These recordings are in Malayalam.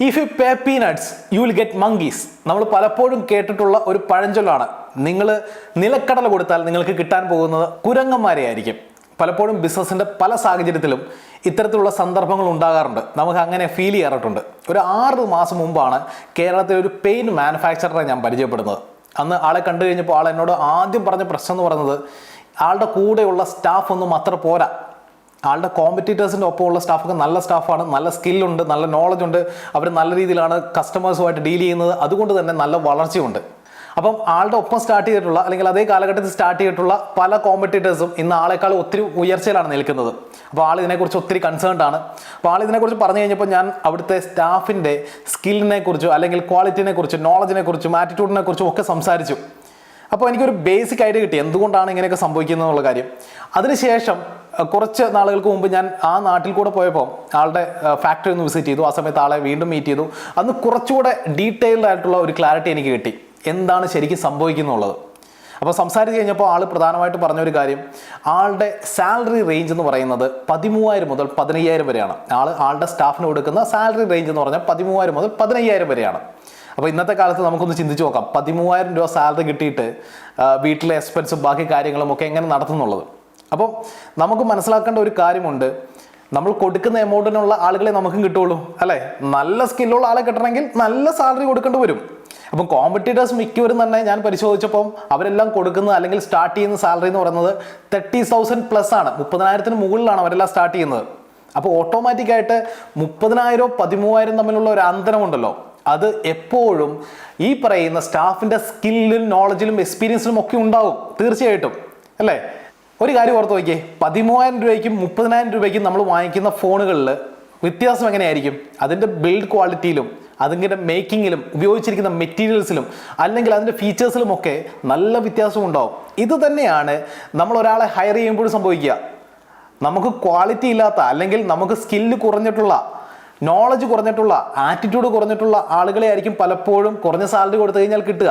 If you pay peanuts you will get monkeys നമ്മൾ പലപ്പോഴും കേട്ടിട്ടുള്ള ഒരു പഴഞ്ചൊല്ലാണ്. നിങ്ങൾ നിലക്കടല കൊടുത്താൽ നിങ്ങൾക്ക് കിട്ടാൻ പോകുന്നത് കുരങ്ങന്മാരെ ആയിരിക്കും പലപ്പോഴും ബിസിനസ്സിന്റെ പല സാഹചര്യത്തിലും ഇത്തരത്തിലുള്ള സന്ദർഭങ്ങൾ ഉണ്ടാകാറുണ്ട്. നമുക്ക് അങ്ങനെ ഫീൽ ചെയ്യാറുണ്ട്. ഒരു ആറ് മാസം മുമ്പാണ് കേരളത്തിലെ ഒരു പെയിൻ മാനുഫാക്ചററെ ഞാൻ പരിചയപ്പെടുന്നത്. അന്ന് ആളെ കണ്ടു കഴിഞ്ഞപ്പോൾ ആൾ എന്നോട് ആദ്യം പറഞ്ഞ പ്രശ്നം എന്ന് പറയുന്നത് ആളുടെ കൂടെയുള്ള സ്റ്റാഫ് ഒന്നും അത്ര പോരാ. ആളുടെ കോമ്പറ്റീറ്റേഴ്സിന്റെ ഒപ്പമുള്ള സ്റ്റാഫൊക്കെ നല്ല സ്റ്റാഫാണ് നല്ല സ്കില്ലുണ്ട് നല്ല നോളജ് ഉണ്ട്. അവർ നല്ല രീതിയിലാണ് കസ്റ്റമേഴ്സുമായിട്ട് ഡീൽ ചെയ്യുന്നത്. അതുകൊണ്ട് തന്നെ നല്ല വളർച്ചയുണ്ട്. അപ്പം ആളുടെ ഒപ്പം സ്റ്റാർട്ട് ചെയ്തിട്ടുള്ള അല്ലെങ്കിൽ അതേ കാലഘട്ടത്തിൽ സ്റ്റാർട്ട് ചെയ്തിട്ടുള്ള പല കോമ്പറ്റീറ്റേഴ്സും ഇന്ന് ആളെക്കാൾ ഒത്തിരി ഉയർച്ചയിലാണ് നിൽക്കുന്നത്. അപ്പോൾ ആൾ ഇതിനെക്കുറിച്ച് ഒത്തിരി കൺസേൺഡ് ആണ്. അപ്പോൾ ആൾ ഇതിനെക്കുറിച്ച് പറഞ്ഞു കഴിഞ്ഞപ്പോൾ ഞാൻ അവിടുത്തെ സ്റ്റാഫിന്റെ സ്കില്ലിനെ കുറിച്ചോ അല്ലെങ്കിൽ ക്വാളിറ്റിനെ കുറിച്ചും നോളജിനെ കുറിച്ചും ആറ്റിറ്റ്യൂഡിനെ കുറിച്ചും ഒക്കെ സംസാരിച്ചു. അപ്പോൾ എനിക്കൊരു ബേസിക് ഐഡിയ കിട്ടി. എന്തുകൊണ്ടാണ് ഇങ്ങനെയൊക്കെ സംഭവിക്കുന്നത് എന്നുള്ള കാര്യം. അതിനുശേഷം കുറച്ച് നാളുകൾക്ക് മുമ്പ് ഞാൻ ആ നാട്ടിൽ കൂടെ പോയപ്പോൾ ആളുടെ ഫാക്ടറി ഒന്ന് വിസിറ്റ് ചെയ്തു. ആ സമയത്ത് ആളെ വീണ്ടും മീറ്റ് ചെയ്തു. അന്ന് കുറച്ചുകൂടെ ഡീറ്റെയിൽഡ് ആയിട്ടുള്ള ഒരു ക്ലാരിറ്റി എനിക്ക് കിട്ടി. എന്താണ് ശരിക്കും സംഭവിക്കുന്നുള്ളത്? അപ്പോൾ സംസാരിച്ച് കഴിഞ്ഞപ്പോൾ ആൾ പ്രധാനമായിട്ട് പറഞ്ഞൊരു കാര്യം. ആളുടെ സാലറി റേഞ്ച് എന്ന് പറയുന്നത് പതിമൂവായിരം മുതൽ പതിനയ്യായിരം വരെയാണ്. ആൾ ആളുടെ സ്റ്റാഫിന് കൊടുക്കുന്ന സാലറി റേഞ്ച് എന്ന് പറഞ്ഞാൽ പതിമൂവായിരം മുതൽ പതിനയ്യായിരം വരെയാണ്. അപ്പോൾ ഇന്നത്തെ കാലത്ത് നമുക്കൊന്ന് ചിന്തിച്ച് നോക്കാം. പതിമൂവായിരം രൂപ സാലറി കിട്ടിയിട്ട് വീട്ടിലെ എക്സ്പെൻസും ബാക്കി കാര്യങ്ങളും ഒക്കെ എങ്ങനെ നടത്തുന്നുള്ളത്? അപ്പോൾ നമുക്ക് മനസ്സിലാക്കേണ്ട ഒരു കാര്യമുണ്ട്. നമ്മൾ കൊടുക്കുന്ന എമൗണ്ടിനുള്ള ആളുകളെ നമുക്കും കിട്ടുള്ളൂ അല്ലേ? നല്ല സ്കില്ലുള്ള ആളെ കിട്ടണമെങ്കിൽ നല്ല സാലറി കൊടുക്കേണ്ടി വരും. അപ്പം കോമ്പറ്റീറ്റേഴ്സ് മിക്കവരും തന്നെ ഞാൻ പരിശോധിച്ചപ്പോൾ അവരെല്ലാം കൊടുക്കുന്നത് അല്ലെങ്കിൽ സ്റ്റാർട്ട് ചെയ്യുന്ന സാലറി എന്ന് പറയുന്നത് തേർട്ടി തൗസൻഡ് പ്ലസ് ആണ്. മുപ്പതിനായിരത്തിന് മുകളിലാണ് അവരെല്ലാം സ്റ്റാർട്ട് ചെയ്യുന്നത്. അപ്പോൾ ഓട്ടോമാറ്റിക്കായിട്ട് മുപ്പതിനായിരവും പതിമൂവായിരം തമ്മിലുള്ള ഒരു അന്തരമുണ്ടല്ലോ. അത് എപ്പോഴും ഈ പറയുന്ന സ്റ്റാഫിന്റെ സ്കില്ലിലും നോളജിലും എക്സ്പീരിയൻസിലും ഒക്കെ ഉണ്ടാവും തീർച്ചയായിട്ടും. അല്ലേ? ഒരു കാര്യം ഓർത്ത് നോക്കിയേ പതിമൂവായിരം രൂപയ്ക്കും മുപ്പതിനായിരം രൂപയ്ക്കും നമ്മൾ വാങ്ങിക്കുന്ന ഫോണുകളിൽ വ്യത്യാസം എങ്ങനെയായിരിക്കും? അതിന്റെ ബിൽഡ് ക്വാളിറ്റിയിലും അതിന്റെ മേക്കിങ്ങിലും ഉപയോഗിച്ചിരിക്കുന്ന മെറ്റീരിയൽസിലും അല്ലെങ്കിൽ അതിന്റെ ഫീച്ചേഴ്സിലും ഒക്കെ നല്ല വ്യത്യാസം ഉണ്ടാവും. ഇത് തന്നെയാണ് നമ്മൾ ഒരാളെ ഹയർ ചെയ്യുമ്പോഴും സംഭവിക്കുക. നമുക്ക് ക്വാളിറ്റി ഇല്ലാത്ത അല്ലെങ്കിൽ നമുക്ക് സ്കില്ല് കുറഞ്ഞിട്ടുള്ള നോളജ് കുറഞ്ഞിട്ടുള്ള ആറ്റിറ്റ്യൂഡ് കുറഞ്ഞിട്ടുള്ള ആളുകളെ ആയിരിക്കും പലപ്പോഴും കുറഞ്ഞ സാലറി കൊടുത്തു കഴിഞ്ഞാൽ കിട്ടുക.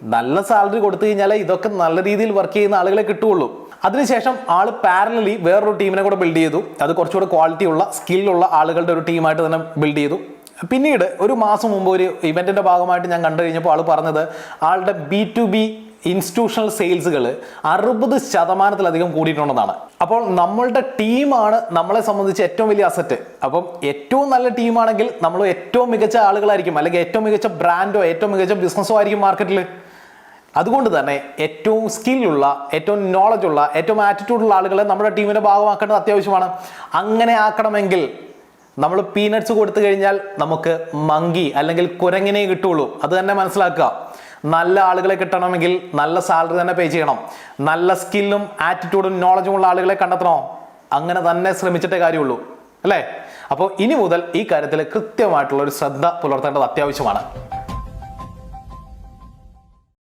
നല്ല സാലറി കൊടുത്തു കഴിഞ്ഞാൽ ഇതൊക്കെ നല്ല രീതിയിൽ വർക്ക് ചെയ്യുന്ന ആളുകളെ കിട്ടുകയുള്ളൂ. അതിനുശേഷം ആൾ പാരലലി വേറൊരു ടീമിനെ കൂടെ ബിൽഡ് ചെയ്തു. അത് കുറച്ചുകൂടെ ക്വാളിറ്റി ഉള്ള സ്കില്ലുള്ള ആളുകളുടെ ഒരു ടീമായിട്ട് തന്നെ ബിൽഡ് ചെയ്തു. പിന്നീട് ഒരു മാസം മുമ്പ് ഒരു ഇവന്റിന്റെ ഭാഗമായിട്ട് ഞാൻ കണ്ടു കഴിഞ്ഞപ്പോൾ ആൾ പറഞ്ഞത് ആളുടെ ബി ടു ബി ഇൻസ്റ്റിറ്റ്യൂഷണൽ സെയിൽസുകൾ അറുപത് ശതമാനത്തിലധികം കൂടിയിട്ടുണ്ടെന്നാണ് അപ്പോൾ നമ്മളുടെ ടീമാണ് നമ്മളെ സംബന്ധിച്ച് ഏറ്റവും വലിയ അസറ്റ് അപ്പം ഏറ്റവും നല്ല ടീമാണെങ്കിൽ നമ്മൾ ഏറ്റവും മികച്ച ആളുകളായിരിക്കും. അല്ലെങ്കിൽ ഏറ്റവും മികച്ച ബ്രാൻഡോ ഏറ്റവും മികച്ച ബിസിനസ്സോ ആയിരിക്കും മാർക്കറ്റിൽ അതുകൊണ്ട് തന്നെ ഏറ്റവും സ്കില്ലുള്ള ഏറ്റവും നോളജ് ഉള്ള ഏറ്റവും ആറ്റിറ്റ്യൂഡുള്ള ആളുകളെ നമ്മുടെ ടീമിന്റെ ഭാഗമാക്കേണ്ടത് അത്യാവശ്യമാണ്. അങ്ങനെ ആക്കണമെങ്കിൽ നമ്മൾ പീനട്സ് കൊടുത്തു കഴിഞ്ഞാൽ നമുക്ക് മങ്കി അല്ലെങ്കിൽ കുരങ്ങിനെ കിട്ടുള്ളൂ അത് തന്നെ മനസ്സിലാക്കുക. നല്ല ആളുകളെ കിട്ടണമെങ്കിൽ നല്ല സാലറി തന്നെ പേ ചെയ്യണം. നല്ല സ്കില്ലും ആറ്റിറ്റ്യൂഡും നോളജും ഉള്ള ആളുകളെ കണ്ടെത്തണോ? അങ്ങനെ തന്നെ ശ്രമിച്ചിട്ടേ കാര്യമുള്ളൂ. അല്ലേ? അപ്പോൾ ഇനി മുതൽ ഈ കാര്യത്തിൽ കൃത്യമായിട്ടുള്ള ഒരു ശ്രദ്ധ പുലർത്തേണ്ടത് അത്യാവശ്യമാണ്.